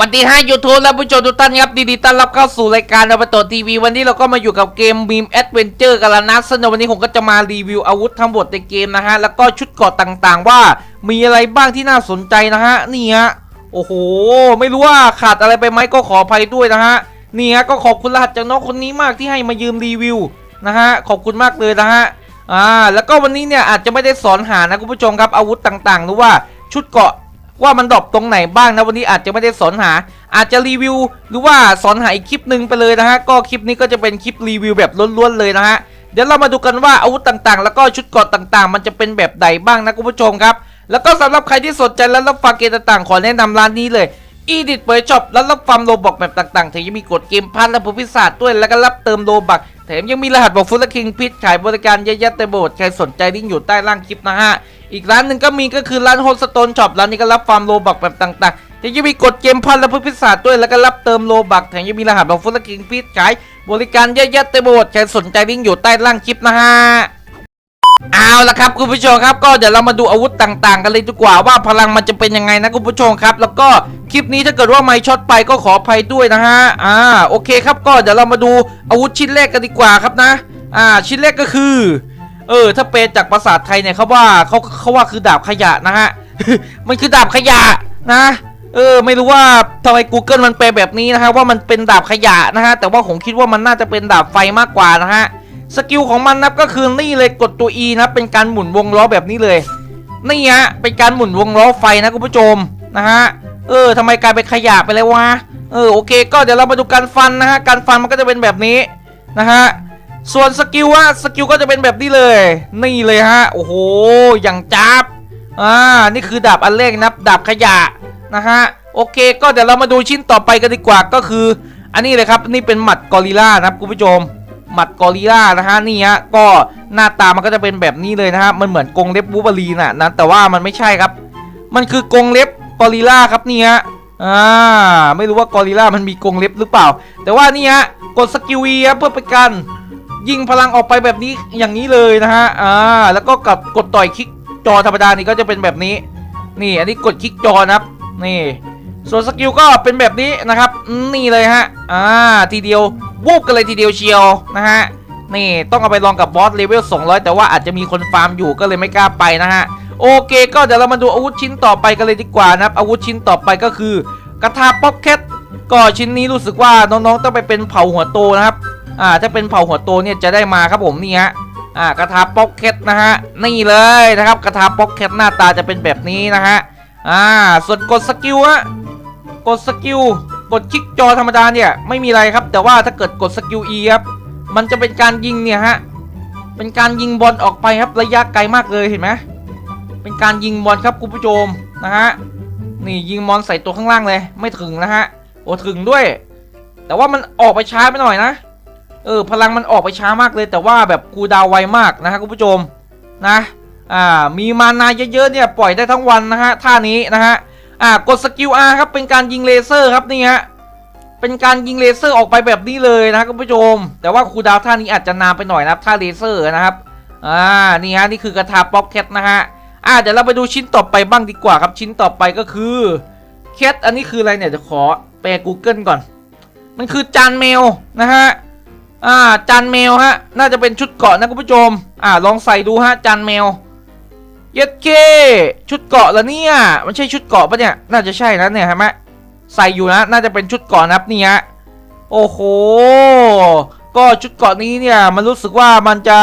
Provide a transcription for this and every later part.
วันที่5 YouTube และผู้ชมทุกท่านครับดีๆต้อนรับเข้าสู่รายการอวตทีวี วันนี้เราก็มาอยู่กับเกมบีมแอดเวนเจอร์กันแล้วนะซึ่งในวันนี้ผมก็จะมารีวิวอาวุธทั้งหมดในเกมนะฮะ แล้วก็ชุดเกราะต่างๆ ว่ามีอะไรบ้างที่น่าสนใจนะฮะ นี่ฮะ โอ้โห ไม่รู้ว่าขาดอะไรไปไหมก็ขออภัยด้วยนะฮะ นี่ฮะ ก็ขอบคุณรหัสจากน้องคนนี้มากที่ให้มายืมรีวิวนะฮะ ขอบคุณมากเลยนะฮะ อ่า แล้วก็วันนี้เนี่ยอาจจะไม่ได้สอนหานะคุณผู้ชมครับอาวุธต่างๆหรือว่าชุดเกราะ ว่ามันดรอปตรงไหนบ้างนะวันนี้อาจจะไม่ได้สอนหา อาจจะรีวิว หรือว่าสอนหาอีกคลิปหนึ่งไปเลยนะฮะ ก็คลิปนี้ก็จะเป็นคลิปรีวิวแบบล้วนๆเลยนะฮะ เดี๋ยวเรามาดูกันว่าอาวุธต่างๆ แล้วก็ชุดเกราะต่างๆ มันจะเป็นแบบใดบ้างนะคุณผู้ชมครับ แล้วก็สำหรับใครที่สนใจและรับฟังเกมต่างๆ ขอแนะนำร้านนี้เลยอีดิทเปิดช็อปและรับฟังโลบอกแบบต่างๆแถมยังมีกดเกมพันและผู้พิศาจด้วยแล้วก็รับเติมโลบักแถมยังมีรหัสบอกฟุตและคิงพิชขายบริการเยอะแยะเต็มไปหมดใครสนใจลิงก์อยู่ใต้ล่างคลิปนะฮะ อีกร้านหนึ่งก็มีก็คือร้านโฮสโตนช็อปร้านนี้ก็รับฟาร์มโลบักแบบต่างๆแถมยังมีกดเกมพันและผู้พิศาจด้วยแล้วก็รับเติมโลบักแถมยังมีรหัสบอกฟุตและคิงพิชขายบริการเยอะแยะเต็มไปหมดใครสนใจลิงก์อยู่ใต้ล่างคลิปนะฮะเอาละครับคุณผู้ชมครับก็เดี๋ยวเรามาดูอาวุธต่างๆ กันเลยดีกว่าว่าพลังมันจะเป็นยังไงนะคุณผู้ชมครับ แล้วก็คลิปนี้ถ้าเกิดว่าไม่ช็อตไปก็ขออภัยด้วยนะฮะอ่าโอเคครับก็เดี๋ยวเรามาดูอาวุธชิ้นแรกกันดีกว่าครับนะ อ่าชิ้นแรกก็คือ เออ ถ้าเปลจากภาษาไทยเนี่ยเขาว่าเขาเขาว่าคือดาบขยะนะฮะ มันคือดาบขยะนะ เออ ไม่รู้ว่าทำไม Google มันแปลแบบนี้นะฮะว่ามันเป็นดาบขยะนะฮะ แต่ว่าผมคิดว่ามันน่าจะเป็นดาบไฟมากกว่านะฮะ สกิลของมันนะก็คือนี่เลยกดตัว E นะเป็นการหมุนวงล้อแบบนี้เลย นี่ฮะ เป็นการหมุนวงล้อไฟนะคุณผู้ชมนะฮะ เออทำไมกลายเป็นขยะไปเลยวะ เออ โอเค ก็เดี๋ยวเรามาดูการฟันนะฮะ การฟันมันก็จะเป็นแบบนี้นะฮะ ส่วนสกิลอะสกิลก็จะเป็นแบบนี้เลย นี่เลยฮะ โอ้โห อย่างจับอ่า นี่คือดาบอันแรกนะดาบขยะนะฮะ โอเค ก็เดี๋ยวเรามาดูชิ้นต่อไปกันดีกว่า ก็คือ อันนี้เลยครับ นี่เป็นหมัดกอริล่านะครับคุณผู้ชม หมัดกอริล่านะฮะ นี่ฮะ ก็หน้าตามันก็จะเป็นแบบนี้เลยนะฮะ มันเหมือนกรงเล็บบูเบอรีน่ะนะ แต่ว่ามันไม่ใช่ครับ มันคือกรงเล็บกอริล่าครับนี่ฮะ อ่า ไม่รู้ว่ากอริลล่ามันมีกรงเล็บหรือเปล่า แต่ว่านี่ฮะ กดสกิลวีครับเพื่อเป็นการ ยิงพลังออกไปแบบนี้อย่างนี้เลยนะฮะอ่าแล้วก็กับกดต่อยคลิกจอธรรมดานี่ก็จะเป็นแบบนี้ นี่อันนี้กดคลิกจอนะครับนี่ส่วนสกิลก็เป็นแบบนี้นะครับ นี่เลยฮะอ่าทีเดียววูบกันเลยทีเดียวเชียวนะฮะนี่ต้องเอาไปลองกับบอสเลเวล200 แต่ว่าอาจจะมีคนฟาร์มอยู่ก็เลยไม่กล้าไปนะฮะโอเค ก็เดี๋ยวเรามาดูอาวุธชิ้นต่อไปกันเลยดีกว่านะครับอาวุธชิ้นต่อไปก็คือกระทาป๊อปแคทก็ชิ้นนี้รู้สึกว่าน้องๆต้องไปเป็นเผาหัวโตนะครับ อ่าถ้าเป็นเผ่าหัวโตเนี่ยจะได้มาครับผมนี่ฮะอ่ากระทาป๊อกแคทนะฮะนี่เลยนะครับกระทาป๊อกแคทหน้าตาจะเป็นแบบนี้นะฮะอ่าส่วนกดสกิลฮะกดสกิลกดคลิกจอธรรมดาเนี่ยไม่มีอะไรครับ แต่ว่าถ้าเกิดกดสกิล E ครับมันจะเป็นการยิงเนี่ยฮะเป็นการยิงบอลออกไปครับระยะไกลมากเลยเห็นไหมเป็นการยิงบอลครับคุณผู้ชมนะฮะนี่ยิงบอลใส่ตัวข้างล่างเลย ไม่ถึงนะฮะโอ้ถึงด้วย แต่ว่ามันออกไปช้าไปหน่อยนะ เออพลังมันออกไปช้ามากเลย แต่ว่าแบบกูดาวไวมากนะฮะคุณผู้ชมนะอ่ามีมานาเยอะๆเนี่ยปล่อยได้ทั้งวันนะฮะท่านี้นะฮะอ่ากดสกิล R ครับเป็นการยิงเลเซอร์ครับนี่ฮะเป็นการยิงเลเซอร์ออกไปแบบนี้เลยนะคุณผู้ชม แต่ว่าคูดาวท่านี้อาจจะนานไปหน่อยนะครับท่าเลเซอร์นะครับอ่านี่ฮะนี่คือกระทาป๊อกแคทนะฮะอ่าเดี๋ยวเราไปดูชิ้นต่อไปบ้างดีกว่าครับชิ้นต่อไปก็คือแคทอันนี้คืออะไรเนี่ยจะขอแปล Google ก่อน มันคือจานเมลนะฮะ อ่าจานเมลฮะ น่าจะเป็นชุดเกาะนะคุณผู้ชม อ่าลองใส่ดูฮะจานเมลเย็ดเคชุดเกาะแล้วเนี่ย มันใช่ชุดเกาะปะเนี่ย น่าจะใช่นะเนี่ยเห็นไหมใส่อยู่นะ น่าจะเป็นชุดเกาะนับนี่ฮะ โอ้โห ก็ชุดเกาะนี้เนี่ยมันรู้สึกว่ามันจะ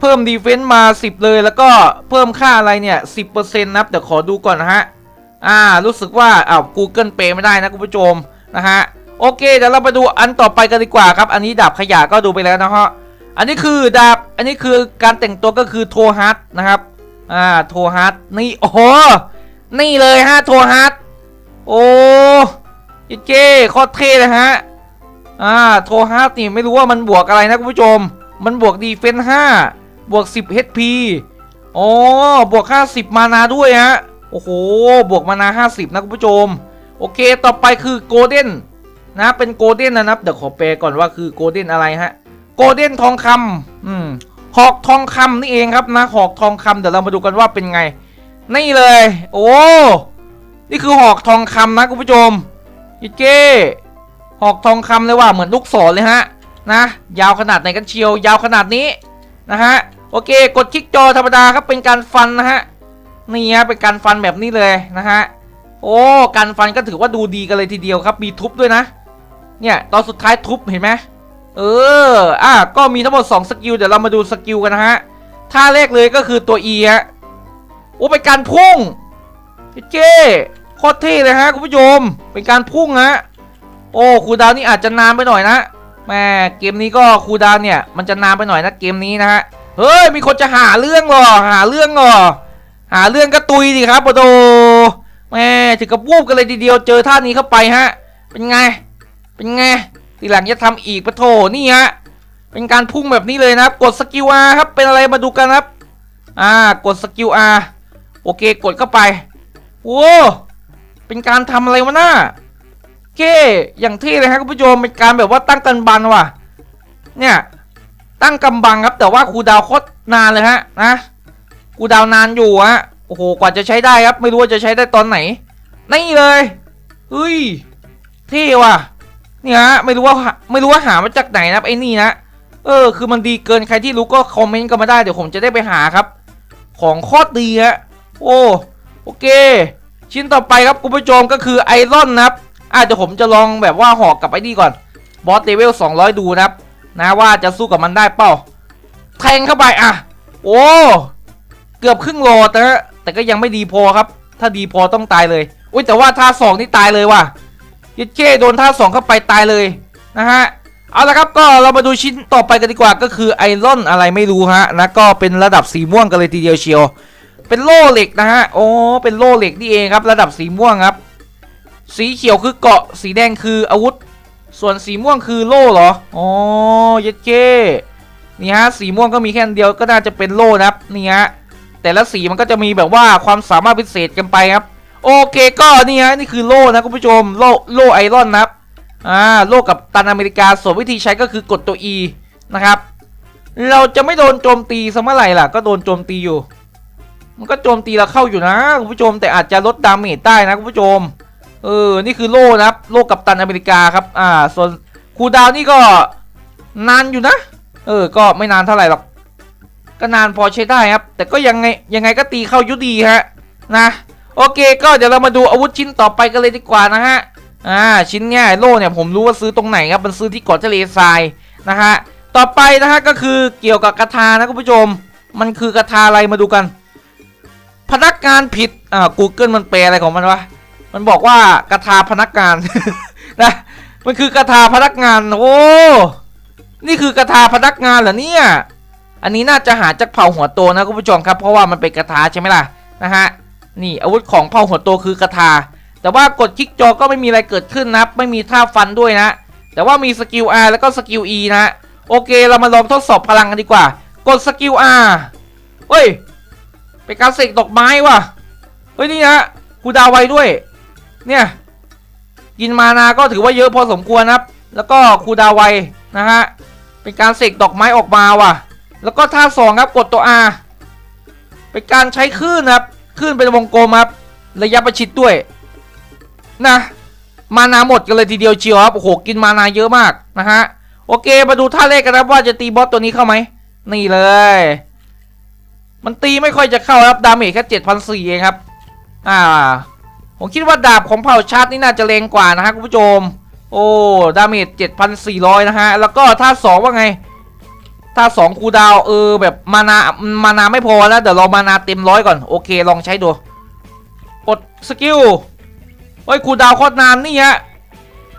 เพิ่มดีเฟนซ์มา 10 เลย แล้วก็เพิ่มค่าอะไรเนี่ย10%นะครับเดี๋ยวขอดูก่อนนะฮะ อ่า รู้สึกว่าอ้าว Google Pay ไม่ได้นะคุณผู้ชมนะฮะ โอเคเดี๋ยวเราไปดูอันต่อไปกันดีกว่าครับ อันนี้ดาบขยะก็ดูไปแล้วนะฮะอันนี้คือดาบอันนี้คือการแต่งตัวก็คือโทฮัทนะครับอ่าโทฮัทนี่โอ้โหนี่เลยฮะโทฮัทโอ้ยเจ้โคตรเท่เลยฮะอ่าโทฮัทนี่ไม่รู้ว่ามันบวกอะไรนะคุณผู้ชม มันบวกดีเฟนส์5บวก10 HP โอ้บวก 50 มานาด้วยฮะโอ้โหบวกมานา 50 นะคุณผู้ชม โอเคต่อไปคือโกลเด้น นะเป็นโกลเด้นนะครับเดี๋ยวขอแปลก่อนว่าคือโกลเด้นอะไรฮะโกลเด้นทองคำอืมหอกทองคำนี่เองครับนะหอกทองคำเดี๋ยวเรามาดูกันว่าเป็นไง นี่เลย โอ้นี่คือหอกทองคำนะคุณผู้ชมยิเก้หอกทองคำเลยว่าเหมือนลูกศรเลยฮะนะยาวขนาดไหนกันเชียว ยาวขนาดนี้นะฮะโอเค กดคลิกจอธรรมดาครับเป็นการฟันนะฮะนี่ฮะเป็นการฟันแบบนี้เลยนะฮะโอ้การฟันก็ถือว่าดูดีกันเลยทีเดียวครับมีทุบด้วยนะ เนี่ยตอนสุดท้ายทุบเห็นไหมเอออะก็มีทั้งหมด 2 สกิล เดี๋ยวเรามาดูสกิลกันนะฮะท่าแรกเลยก็คือตัว E ฮะโอ้เป็นการพุ่งเจ๊โคตรเท่เลยฮะคุณผู้ชมเป็นการพุ่งฮะโอ้คูดาวนี่อาจจะนานไปหน่อยนะแม่เกมนี้ก็คูดาวเนี่ยมันจะนานไปหน่อยนะเกมนี้นะฮะเฮ้ยมีคนจะหาเรื่องหรอหาเรื่องหรอหาเรื่องก็ตุยดิครับปะโดแม่ถึงกับวูบกันเลยทีเดียวเจอท่านี้เข้าไปฮะเป็นไง เป็นไงทีหลังจะทำอีกปะโถนี่ฮะเป็นการพุ่งแบบนี้เลยนะครับ กดสกิล R ครับเป็นอะไรมาดูกันครับ อ่ากดสกิล R โอเคกดเข้าไปโว้เป็นการทำอะไรวะน่าเคอย่างที่เลยครับคุณผู้ชมเป็นการแบบว่าตั้งกันบันว่ะ เนี่ยตั้งกำบังครับ แต่ว่าครูดาวโคตรนานเลยฮะนะครูดาวนานอยู่ฮะโอ้โหกว่าจะใช้ได้ครับ ไม่รู้ว่าจะใช้ได้ตอนไหนนี่เลยเฮ้ยเท่ว่ะ เนี่ยฮะไม่รู้ว่าไม่รู้ว่าหามาจากไหนนะไอ้นี่นะเออคือมันดีเกินใครที่รู้ก็คอมเมนต์กันมาได้เดี๋ยวผมจะได้ไปหาครับ ของโคตรดีฮะโอ้โอเค ชิ้นต่อไปครับคุณผู้ชมก็คือไอรอนนะครับอะเดี๋ยวผมจะลองแบบว่าหอกกับไอ้นี่ก่อนบอสเลเวล200 ดูนะครับ นะว่าจะสู้กับมันได้เปล่าแทงเข้าไปอะ โอ้เกือบครึ่งโลแต่แต่ก็ยังไม่ดีพอครับ ถ้าดีพอต้องตายเลยอุ้ยแต่ว่าท่าสองนี่ตายเลยว่ะ ยิเก้โดนท่าสองเข้าไปตายเลยนะฮะเอาละครับก็เรามาดูชิ้นต่อไปกันดีกว่าก็คือไอรอนอะไรไม่รู้ฮะนะก็เป็นระดับสีม่วงกันเลยทีเดียวเชียว เป็นโล่เหล็กนะฮะโอ้เป็นโล่เหล็กนี่เองครับ ระดับสีม่วงครับ สีเขียวคือเกาะสีแดงคืออาวุธ ส่วนสีม่วงคือโล่เหรออ๋อย็ดเก้นี่ฮะสีม่วงก็มีแค่เดียวก็น่าจะเป็นโล่นะครับนี่ฮะแต่ละสีมันก็จะมีแบบว่าความสามารถพิเศษกันไปครับ โอเคก็นี่ฮะนี่คือโล่นะคุณผู้ชมโล่โล่ไอรอนนะครับอ่าโล่กับตันอเมริกาส่วนวิธีใช้ก็คือกดตัว E นะครับ เราจะไม่โดนโจมตีสมัยไหร่ล่ะ ก็โดนโจมตีอยู่ มันก็โจมตีเราเข้าอยู่นะคุณผู้ชมแต่อาจจะลดดาเมจได้นะคุณผู้ชมเออนี่คือโล่นะครับโล่กับตันอเมริกาครับอ่าส่วนคูดาวน์นี่ก็นานอยู่นะ เออ ก็ไม่นานเท่าไหร่หรอก ก็นานพอใช้ได้ครับ แต่ก็ยังไงยังไงก็ตีเข้ายุดีฮะนะ โอเค ก็เดี๋ยวเรามาดูอาวุธชิ้นต่อไปกันเลยดีกว่านะฮะอ่าชิ้นเนี้ยโล่เนี่ยผมรู้ว่าซื้อตรงไหนครับมันซื้อที่เกาะทะเลทรายนะฮะต่อไปนะฮะก็คือเกี่ยวกับกระทานะคุณผู้ชม มันคือกระทาอะไรมาดูกัน พนักงานผิดอ่า Google มันแปลอะไรของมันวะมันบอกว่ากระทาพนักงานนะมันคือกระทาพนักงานโอ้นี่คือกระทาพนักงานเหรอเนี่ยอันนี้น่าจะหาจากเผาหัวโตนะคุณผู้ชมครับ เพราะว่ามันเป็นกระทาใช่ไหมล่ะนะฮะ นี่อาวุธของเผ่าหัวโตคือกระทา แต่ว่ากดคลิกจอก็ไม่มีอะไรเกิดขึ้นนะครับ ไม่มีท่าฟันด้วยนะ แต่ว่ามีสกิล R แล้วก็สกิล E นะ โอเคเรามาลองทดสอบพลังกันดีกว่า กดสกิล R เฮ้ย เป็นการเสกดอกไม้ว่ะ เฮ้ยนี่นะคูดาวไวด้วย เนี่ย กินมานาก็ถือว่าเยอะพอสมควรนะครับ แล้วก็คูดาวไวนะฮะ เป็นการเสกดอกไม้ออกมาว่ะ แล้วก็ท่าสองครับกดตัว R เป็นการใช้คลื่นนะครับ คลื่นเป็นวงกลมครับระยะประชิดด้วย นะ มานาหมดกันเลยทีเดียวเชียวครับโอ้โหกินมานาเยอะมากนะฮะโอเคมาดูท่าแรกกันครับว่าจะตีบอสตัวนี้เข้าไหมนี่เลย มันตีไม่ค่อยจะเข้าครับดาเมจแค่เจ็ดพันสี่เองครับ อ่า ผมคิดว่าดาบของเผ่าชาตินี่น่าจะแรงกว่านะฮะคุณผู้ชม โอ้ดาเมจเจ็ดพันสี่ร้อยนะฮะแล้วก็ท่าสองว่าไง ท่าสองคูดาวเออแบบมานามานาไม่พอแล้วเดี๋ยวเรามานาเต็มร้อยก่อนโอเคลองใช้ดูกดสกิลเฮ้ยคูดาวโคตรนานนี่ฮะ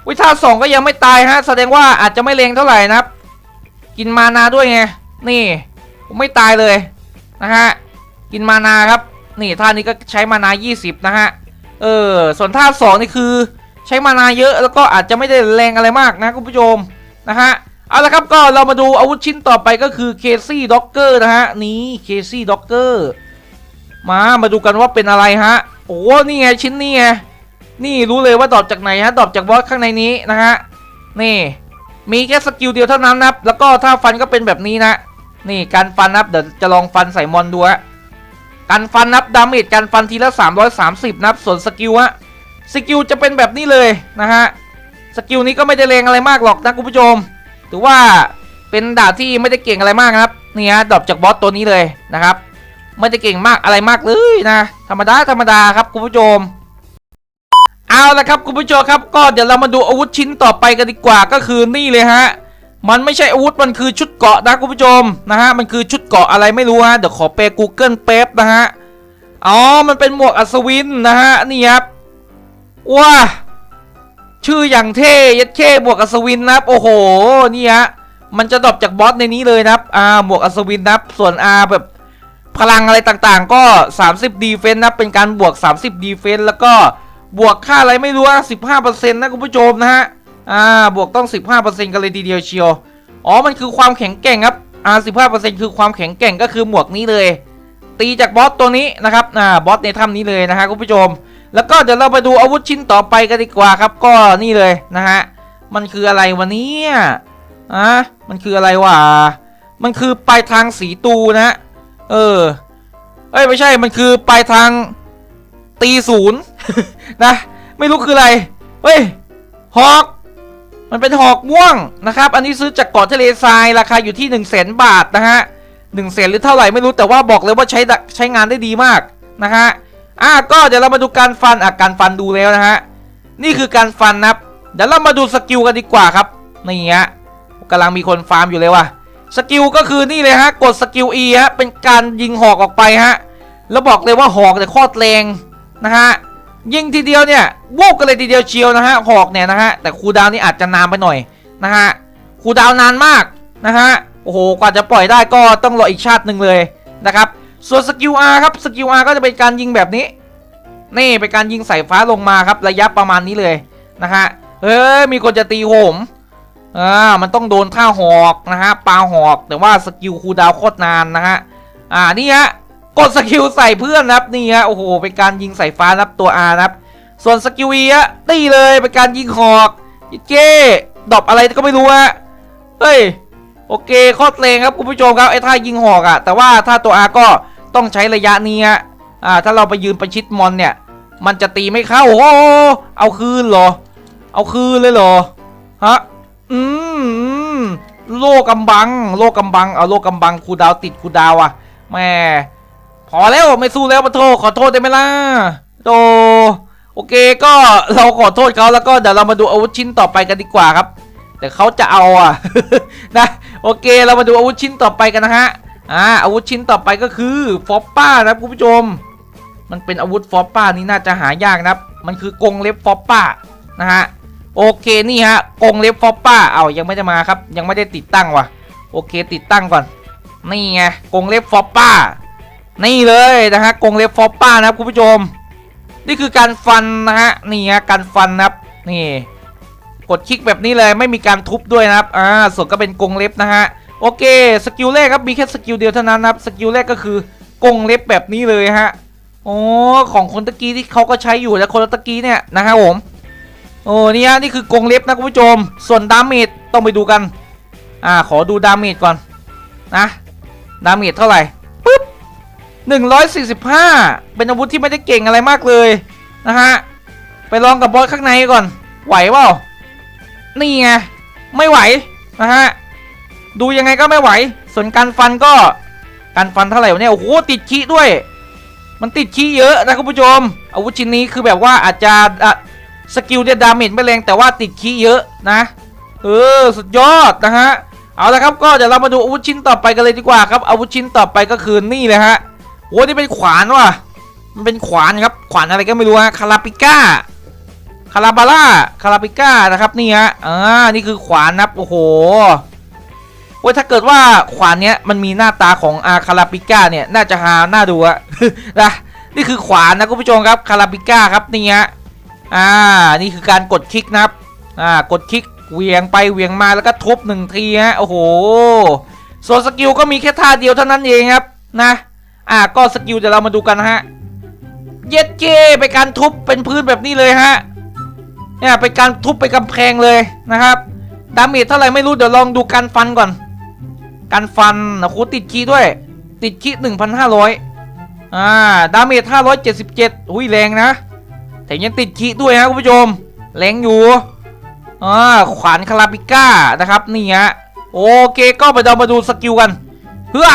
วิท่าสองก็ยังไม่ตายฮะแสดงว่าอาจจะไม่แรงเท่าไหร่นะครับ กินมานาด้วยไงนี่ไม่ตายเลยนะฮะกินมานาครับนี่ท่านี้ก็ใช้มานา 20 นะฮะเออส่วนท่าสองนี่คือ ใช้มานาเยอะแล้วก็อาจจะไม่ได้แรงอะไรมากนะคุณผู้ชมนะฮะ เอาละครับก็เรามาดูอาวุธชิ้นต่อไปก็คือเคซี่ด็อกเกอร์นะฮะนี่เคซี่ด็อกเกอร์มามาดูกันว่าเป็นอะไรฮะโอ้นี่ไงชิ้นนี้ไงนี่รู้เลยว่าดอปจากไหนฮะดอปจากบอสข้างในนี้นะฮะนี่ มีแค่สกิลเดียวเท่านั้นนะครับแล้วก็ถ้าฟันก็เป็นแบบนี้นะ นี่การฟันนับเดี๋ยวจะลองฟันใส่มอนดูฮะการฟันนับดาเมจการฟันทีละ 330 นับส่วนสกิลฮะสกิลจะเป็นแบบนี้เลยนะฮะสกิลนี้ก็ไม่ได้แรงอะไรมากหรอกนะคุณผู้ชม ถือว่าเป็นดาบที่ไม่ได้เก่งอะไรมากนะครับนี่ฮะดรอปจากบอสตัวนี้เลยนะครับ ไม่ได้เก่งมากอะไรมากเลยนะธรรมดาธรรมดาครับคุณผู้ชม เอาละครับคุณผู้ชมครับ ก็เดี๋ยวเรามาดูอาวุธชิ้นต่อไปกันดีกว่าก็คือนี่เลยฮะมันไม่ใช่อาวุธมันคือชุดเกราะนะคุณผู้ชมนะฮะมันคือชุดเกราะอะไรไม่รู้ฮะเดี๋ยวขอเป Google เป๊บนะฮะอ๋อมันเป็นหมวกอัศวินนะฮะนี่ครับว้า ชื่ออย่างเท่ยัดเข้หมวกอัศวินนะครับ โอ้โห นี่ฮะ มันจะดรอปจากบอสในนี้เลยนะครับอ่าหมวกอัศวินนะครับ ส่วนอาแบบพลังอะไรต่างๆ ก็ 30 ดีเฟนต์นะเป็นการบวก 30 ดีเฟนต์แล้วก็บวกค่าอะไรไม่รู้นะ15%นะคุณผู้ชมนะฮะ อ่า บวกต้อง 15%กันเลยทีเดียวเชียว อ๋อ มันคือความแข็งแกร่งครับ อ่า 15%คือความแข็งแกร่งก็คือหมวกนี้เลย ตีจากบอสตัวนี้นะครับ อ่า บอสในถ้ำนี้เลยนะฮะคุณผู้ชม แล้วก็เดี๋ยวเราไปดูอาวุธชิ้นต่อไปกันดีกว่าครับ ก็นี่เลยนะฮะ มันคืออะไรวะเนี่ยอะมันคืออะไรวะ มันคือปลายทางสีตูนะ เออ เอ้ยไม่ใช่ มันคือปลายทางตีศูนย์นะ ไม่รู้คืออะไร เฮ้ยหอก มันเป็นหอกม่วงนะครับ อันนี้ซื้อจากเกาะทะเลทรายราคาอยู่ที่1นึ่งแสนบาทนะฮะหนึ่งแสนหรือเท่าไหร่ไม่รู้แต่ว่าบอกเลยว่าใช้ใช้งานได้ดีมากนะฮะ อะก็เดี๋ยวเรามาดูการฟันอะการฟันดูแล้วนะฮะนี่คือการฟันนะครับเดี๋ยวเรามาดูสกิลกันดีกว่าครับนี่ฮะกำลังมีคนฟาร์มอยู่เลยว่ะสกิลก็คือนี่เลยฮะกดสกิล E ฮะเป็นการยิงหอกออกไปฮะแล้วบอกเลยว่าหอกเนี่ยโคตรแรงนะฮะยิงทีเดียวเนี่ยวูบกันเลยทีเดียวเชียวนะฮะหอกเนี่ยนะฮะแต่คูดาวนี่อาจจะนานไปหน่อยนะฮะคูดาวนานมากนะฮะโอ้โหกว่าจะปล่อยได้ก็ต้องรออีกชาติหนึ่งเลยนะครับ ส่วนสกิล R ครับสกิล R ก็จะเป็นการยิงแบบนี้ นี่เป็นการยิงสายฟ้าลงมาครับระยะประมาณนี้เลยนะฮะเฮ้ยมีคนจะตีโหมอ่ามันต้องโดนท่าหอกนะฮะปาหอกแต่ว่าสกิลคูดาวโคตรนานนะฮะอ่านี่ฮะกดสกิลใส่เพื่อนนะครับนี่ฮะโอ้โหเป็นการยิงสายฟ้านับตัว R นะครับ ส่วนสกิล E ฮะตีเลยเป็นการยิงหอกยิเก้ดอปอะไรก็ไม่รู้ฮะเฮ้ยโอเคโคตรเลงครับคุณผู้ชมครับไอ้ท่ายิงหอกอะแต่ว่าถ้าตัว R ก็ ต้องใช้ระยะนี้ฮะอ่าถ้าเราไปยืนประชิดมอนเนี่ย มันจะตีไม่เข้า โอ้เอาคืนเหรอ เอาคืนเลยเหรอฮะอืมโลกำบัง โลกำบัง เอาโลกำบังคูดาวติดคูดาวอะแม่พอแล้วไม่สู้แล้วมาโทษขอโทษได้ไหมล่ะโตโอเคก็เราขอโทษเขาแล้วก็เดี๋ยวเรามาดูอาวุธชิ้นต่อไปกันดีกว่าครับ แต่เขาจะเอาอะนะโอเคเรามาดูอาวุธชิ้นต่อไปกันนะฮะ อ่าอาวุธชิ้นต่อไปก็คือฟอปป้านะครับคุณผู้ชม มันเป็นอาวุธฟอปป้านี่น่าจะหายากนะครับ มันคือกงเล็บฟอปป้านะฮะโอเคนี่ฮะกงเล็บฟอปป้าเอายังไม่ได้มาครับ ยังไม่ได้ติดตั้งว่ะ โอเคติดตั้งก่อน นี่ไงกงเล็บฟอปป้า นี่เลยนะฮะกงเล็บฟอปป้านะครับคุณผู้ชม นี่คือการฟันนะฮะนี่ฮะการฟันนะครับนี่ กดคลิกแบบนี้เลยไม่มีการทุบด้วยนะครับอ่าส่วนก็เป็นกงเล็บนะฮะ โอเคสกิลแรกครับมีแค่สกิลเดียวเท่านั้นนะครับสกิลแรกก็คือกงเล็บแบบนี้เลยฮะโอ้ของคนตะกี้ที่เขาก็ใช้อยู่แล้วคนตะกี้เนี่ยนะครับผมโอ้นี่ฮะนี่คือกงเล็บนะคุณผู้ชม ส่วนดาเมจต้องไปดูกันอ่าขอดูดาเมจก่อนนะดาเมจเท่าไหร่ปึ๊บ145 เป็นอาวุธที่ไม่ได้เก่งอะไรมากเลยนะฮะไปลองกับบอสข้างในก่อนไหวเปล่านี่ไงไม่ไหวนะฮะ ดูยังไงก็ไม่ไหว ส่วนการฟันก็การฟันเท่าไหร่วะเนี่ยโอ้โหติดขี้ด้วย มันติดขี้เยอะนะคุณผู้ชม อาวุธชิ้นนี้คือแบบว่าอาจจะสกิลเนี่ยดาเมจไม่แรงแต่ว่าติดขี้เยอะนะเออสุดยอดนะฮะเอาละครับก็เดี๋ยวเรามาดูอาวุธชิ้นต่อไปกันเลยดีกว่าครับอาวุธชิ้นต่อไปก็คือนี่เลยฮะโอ้นี่เป็นขวานว่ะมันเป็นขวานครับขวานอะไรก็ไม่รู้ฮะคาราปิก้าคาราบาร่าคาราปิก้านะครับนี่ฮะอ่านี่คือขวานนะครับโอ้โห โอ้ยถ้าเกิดว่าขวานเนี้ยมันมีหน้าตาของอาคาราปิก้าเนี่ยน่าจะหาหน่าดูอะนะนี่คือขวานนะคุณผู้ชมครับคาราปิก้าครับนี่ฮะอ่านี่คือการกดคลิกนะครับอ่ากดคลิกเวียงไปเวียงมาแล้วก็ทุบหนึ่งทีฮะโอ้โหส่วนสกิลก็มีแค่ท่าเดียวเท่านั้นเองครับนะอ่าก็สกิลเดี๋ยวเรามาดูกันฮะเย็ดเจไปการทุบเป็นพื้นแบบนี้เลยฮะเนี่ยเป็นการทุบไปกำแพงเลยนะครับดาเมจเท่าไหร่ไม่รู้เดี๋ยวลองดูการฟันก่อน การฟันนะโคติดคีด้วย ติดคีหนึ่งพันห้าร้อยอ่า ดาเมจห้าร้อยเจ็ดสิบเจ็ดอุ้ยแรงนะแต่ยังติดขีด้วยฮะคุณผู้ชม แรงอยู่อ่าขวานคาราบิก้านะครับนี่ฮะโอเคก็ไปเรามาดูสกิลกันเฮ้อ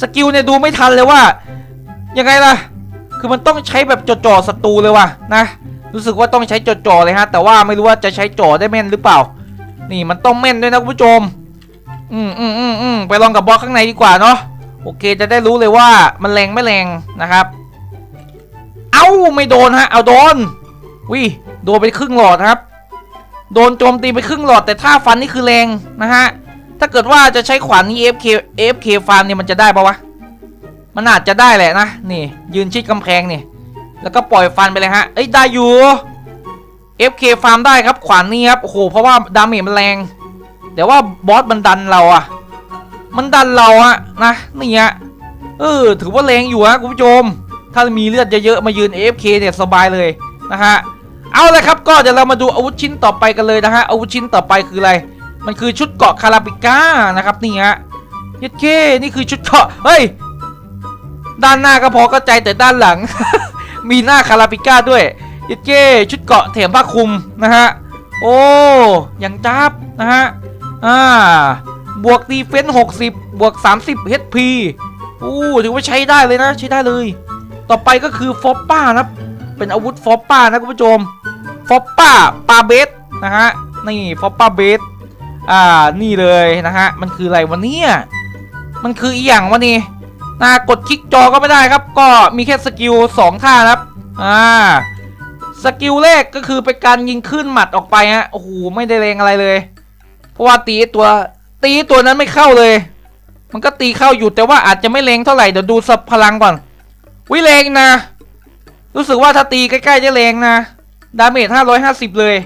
สกิลเนี่ยดูไม่ทันเลยว่า ยังไงล่ะ คือมันต้องใช้แบบจ่อๆศัตรูเลยว่ะนะรู้สึกว่าต้องใช้จ่อๆเลยฮะ แต่ว่าไม่รู้ว่าจะใช้จ่อได้แม่นหรือเปล่า นี่มันต้องแม่นด้วยนะคุณผู้ชม อืมอืมอืมอืมไปลองกับบอสข้างในดีกว่าเนาะโอเคจะได้รู้เลยว่ามันแรงไม่แรงนะครับ เอ้าไม่โดนฮะเอาโดนวิโดนไปครึ่งหลอดครับ โดนโจมตีไปครึ่งหลอดแต่ท่าฟันนี่คือแรงนะฮะถ้าเกิดว่าจะใช้ขวานนี้ AFK AFK ฟาร์มเนี่ยมันจะได้ปะวะมันอาจจะได้แหละนะนี่ ยืนชิดกำแพงนี่แล้วก็ปล่อยฟันไปเลยฮะเอ้ยได้อยู่ FK ฟาร์มได้ครับขวานนี้ครับโอ้โหเพราะว่าดาเมจมันแรง แต่ว่าบอสมันดันเราอะมันดันเราอะนะนี่ฮะเออถือว่าแรงอยู่ฮะคุณผู้ชม ถ้ามีเลือดเยอะๆมายืน AFK เนี่ยสบายเลยนะฮะเอาเลยครับก็เดี๋ยวเรามาดูอาวุธชิ้นต่อไปกันเลยนะฮะอาวุธชิ้นต่อไปคืออะไร มันคือชุดเกาะคาราบิก้านะครับนี่ฮะย็ดเคนี่คือชุดเกาะเฮ้ยด้านหน้าก็พอเข้าใจแต่ด้านหลัง มีหน้าคาราบิก้าด้วยย็ดเคชุดเกาะแถมผ้าคลุมนะฮะโอ้ยังจับนะฮะ อ่า บวกดีเฟนส์60บบวก30 HP อู้ถือว่าใช้ได้เลยนะ ใช้ได้เลย ต่อไปก็คือฟอปป้านะครับเป็นอาวุธฟอปป้านะคุณผู้ชมฟอปป้าปาเบสนะฮะ นี่ฟอปป้าเบสอ่า นี่เลยนะฮะ มันคืออะไรวะเนี่ยมันคืออีหยังวะนี่นากดคลิกจอก็ไม่ได้ครับ ก็มีแค่สกิลสองท่านะครับ อ่า สกิลแรกก็คือเป็นการยิงขึ้นหมัดออกไปฮะ โอ้โห ไม่ได้แรงอะไรเลย เพราะว่าตีตัวตีตัวนั้นไม่เข้าเลย มันก็ตีเข้าอยู่แต่ว่าอาจจะไม่แรงเท่าไหร่เดี๋ยวดูสับพลังก่อนวิแรงนะ รู้สึกว่าถ้าตีใกล้ๆจะแรงนะ ดาเมจ550 เลย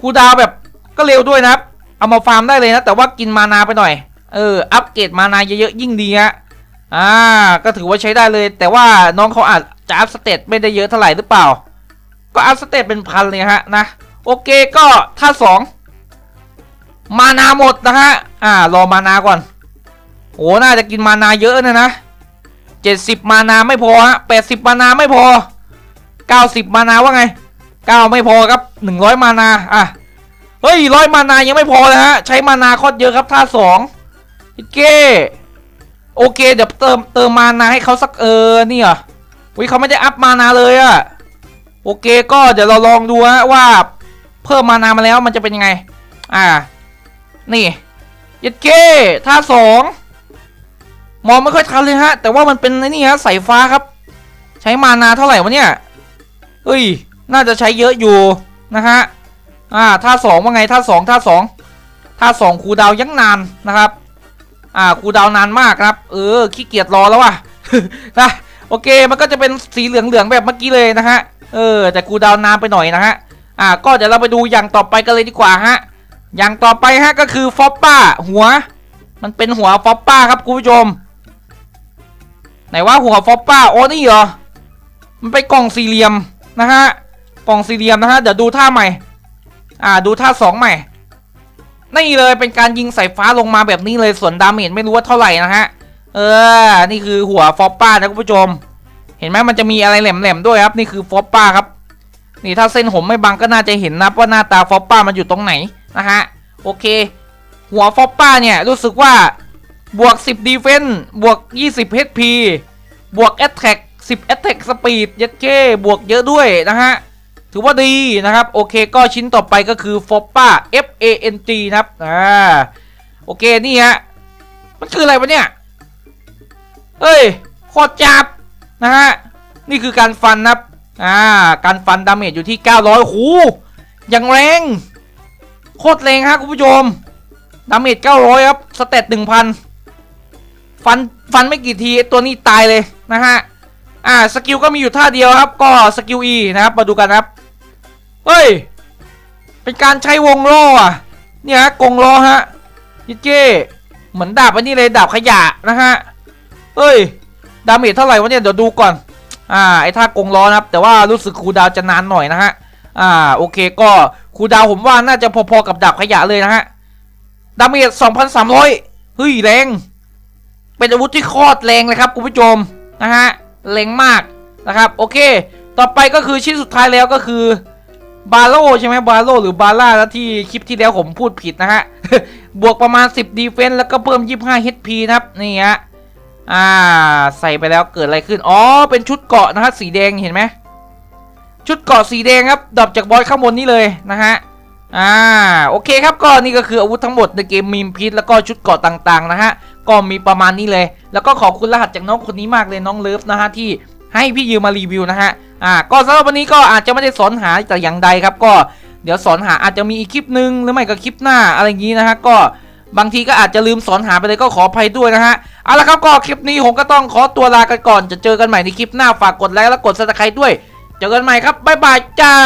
คูดาวแบบก็เร็วด้วยนะครับ เอามาฟาร์มได้เลยนะ แต่ว่ากินมานาไปหน่อย เออ อัปเกรดมานาเยอะๆยิ่งดีฮะ อ่า ก็ถือว่าใช้ได้เลย แต่ว่าน้องเขาอาจจะอัพสเตตไม่ได้เยอะเท่าไหร่หรือเปล่า ก็อัพสเตตเป็นพันเลยฮะนะ โอเคก็ท่าสอง มานาหมดนะฮะ อ่ารอมานาก่อน โอ้น่าจะกินมานาเยอะนะนะเจ็ดสิบมานาไม่พอฮะแปดสิบมานาไม่พอเก้าสิบมานาว่าไงเก้าไม่พอครับหนึ่งร้อยมานา อะ เฮ้ยร้อยมานายังไม่พอเลยฮะ ใช้มานาคตรเยอะครับท่าสองโอเคโอเคเดี๋ยวเติมเติมมานาให้เขาสักเออนี่เหรอวิเขาไม่ได้อัพมานาเลยอะโอเคก็เดี๋ยวเราลองดูฮะว่า เพิ่มมานามาแล้วมันจะเป็นยังไง อ่า นี่ยัดเก้ท่าสองมองไม่ค่อยทันเลยฮะ แต่ว่ามันเป็นไอ้นี่ฮะสายฟ้าครับ ใช้มานาเท่าไหร่วะเนี่ยเอ้ย น่าจะใช้เยอะอยู่นะฮะอ่าท่าสองว่าไงท่าสองท่าสองท่าสองครูดาวยังนานนะครับ อ่าครูดาวนานมากครับ เออขี้เกียจรอแล้วว่ะนะโอเคมันก็จะเป็นสีเหลืองๆแบบเมื่อกี้เลยนะฮะเออแต่ครูดาวนานไปหน่อยนะฮะอ่าก็เดี๋ยวเราไปดูอย่างต่อไปกันเลยดีกว่าฮะ อย่างต่อไปฮะก็คือฟอปป้าหัว มันเป็นหัวฟอปป้าครับคุณผู้ชม ไหนว่าหัวฟอปป้าโอ้นี่เหรอ มันไปกล่องสี่เหลี่ยมนะฮะ กล่องสี่เหลี่ยมนะฮะ เดี๋ยวดูท่าใหม่ อ่า ดูท่าสองใหม่ นี่เลยเป็นการยิงสายฟ้าลงมาแบบนี้เลย ส่วนดาเมจไม่รู้ว่าเท่าไหร่นะฮะ เออ นี่คือหัวฟอปป้านะคุณผู้ชม เห็นไหมมันจะมีอะไรแหลมๆด้วยครับ นี่คือฟอปป้าครับ นี่ถ้าเส้นผมไม่บังก็น่าจะเห็นนะว่าหน้าตาฟอปป้ามันอยู่ตรงไหน นะฮะ โอเค หัวฟอปป้าเนี่ย รู้สึกว่าบวก 10 defense บวก 20 HP บวก attack 10 attack speed ยัดเก้บวกเยอะด้วยนะฮะ ถือว่าดีนะครับ โอเคก็ชิ้นต่อไปก็คือ f o p a F A N G นะครับอ่าโอเค นี่ฮะ มันคืออะไรวะเนี่ยเอ้ยโคตรจับนะฮะ นี่คือการฟันนะครับ อ่า การฟันดาเมจอยู่ที่ 900หูอย่างแรง โคตรแรงฮะคุณผู้ชมดาเมจ900 ครับ สเตต1,000 ฟัน ฟันไม่กี่ทีตัวนี้ตายเลยนะฮะ อ่า สกิลก็มีอยู่ท่าเดียวครับ ก็สกิล E นะครับ มาดูกันครับ เฮ้ย เป็นการใช้วงล้ออะ เนี่ยฮะกงล้อฮะยิเก้เหมือนดาบอันนี้เลยดาบขยะนะฮะ เฮ้ย ดาเมจเท่าไหร่วะเนี่ย เดี๋ยวดูก่อน อ่า ไอ้ท่ากงล้อนะครับ แต่ว่ารู้สึกคูลดาวจะนานหน่อยนะฮะ อ่าโอเคก็คูดาวผมว่าน่าจะพอๆกับดาบขยะเลยนะฮะ ดาเมจ2,300 เฮ้ยแรง เป็นอาวุธที่โคตรแรงเลยครับคุณผู้ชมนะฮะแรงมากนะครับโอเค ต่อไปก็คือชิ้นสุดท้ายแล้วก็คือบาโลใช่ไหมบาโลหรือบาร่าแล้วที่คลิปที่แล้วผมพูดผิดนะฮะ บวกประมาณ 10 ดีเฟนส์แล้วก็เพิ่ม 25 HP นะครับนี่ฮะอ่า ใส่ไปแล้วเกิดอะไรขึ้น อ๋อ เป็นชุดเกาะนะฮะสีแดงเห็นไหม ชุดเกราะสีแดงครับดรอปจากบอสข้างบนนี้เลยนะฮะอ่าโอเคครับก็นี่ก็คืออาวุธทั้งหมดในเกมมีมพิษแล้วก็ชุดเกราะต่างๆนะฮะก็มีประมาณนี้เลย แล้วก็ขอบคุณรหัสจากน้องคนนี้มากเลยน้องเลิฟนะฮะที่ให้พี่ยืมมารีวิวนะฮะอ่าก็สำหรับวันนี้ก็อาจจะไม่ได้สอนหาแต่อย่างใดครับ ก็เดี๋ยวสอนหาอาจจะมีอีกคลิปหนึ่งหรือไม่ก็คลิปหน้าอะไรอย่างนี้นะฮะก็บางทีก็อาจจะลืมสอนหาไปเลยก็ขออภัยด้วยนะฮะ เอาละครับก็คลิปนี้ผมก็ต้องขอตัวลากันก่อน จะเจอกันใหม่ในคลิปหน้าฝากกดไลค์และกดซับสไครต์ด้วย เจอกันใหม่ครับบ๊ายบายจ้า